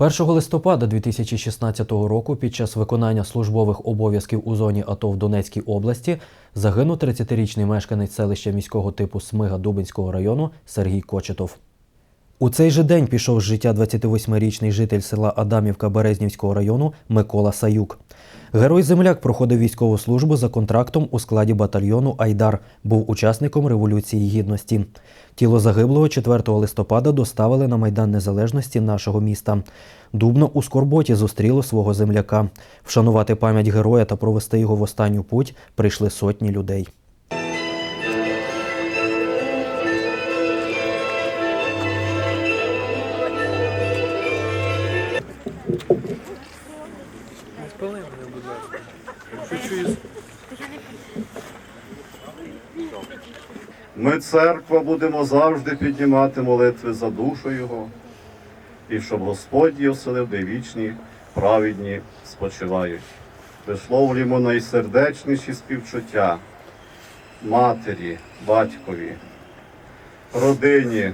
1 листопада 2016 року під час виконання службових обов'язків у зоні АТО в Донецькій області загинув 30-річний мешканець селища міського типу Смига Дубинського району Сергій Кочетов. У цей же день пішов з життя 28-річний житель села Адамівка Березнівського району Микола Саюк. Герой-земляк проходив військову службу за контрактом у складі батальйону Айдар, був учасником Революції Гідності. Тіло загиблого 4 листопада доставили на Майдан Незалежності нашого міста. Дубно у Скорботі зустріло свого земляка. Вшанувати пам'ять героя та провести його в останню путь прийшли сотні людей. Спали мене, будь ласка. Чуть-чуть. Ми, церква, будемо завжди піднімати молитви за душу Його, і щоб Господь її оселив, де вічні, праведні спочивають. Висловлюємо найсердечніші співчуття матері, батькові, родині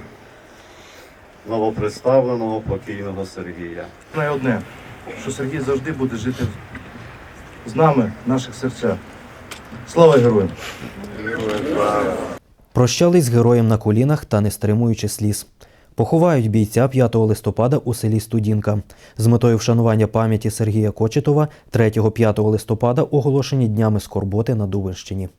новоприставленого покійного Сергія. Одне, що Сергій завжди буде жити з нами в наших серцях. Слава героям! Прощались з героєм на колінах та не стримуючи сліз. Поховають бійця 5 листопада у селі Студінка. З метою вшанування пам'яті Сергія Кочетова 3-5 листопада оголошені днями скорботи на Дубинщині.